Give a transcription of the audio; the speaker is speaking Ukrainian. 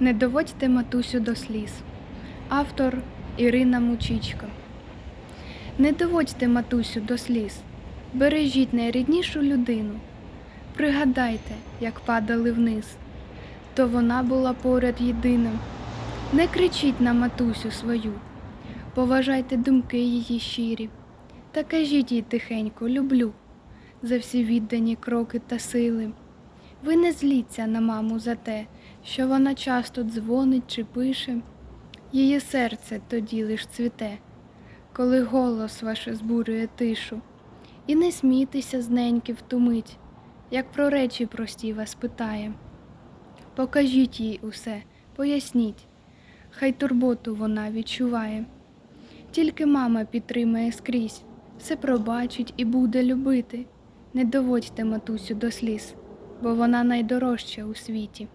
Не доводьте матусю до сліз. Автор Ірина Мучічка. Не доводьте матусю до сліз. Бережіть найріднішу людину. Пригадайте, як падали вниз, то вона була поряд єдиним. Не кричіть на матусю свою, поважайте думки її щирі, та кажіть їй тихенько люблю за всі віддані кроки та сили. Ви не зліться на маму за те, що вона часто дзвонить чи пише, її серце тоді лиш цвіте, коли голос ваш збурює тишу, і не смійтеся з неньки в як про речі прості вас питає. Покажіть їй усе, поясніть, хай турботу вона відчуває. Тільки мама підтримає скрізь, все пробачить і буде любити. Не доводьте матусю до сліз, бо вона найдорожча у світі.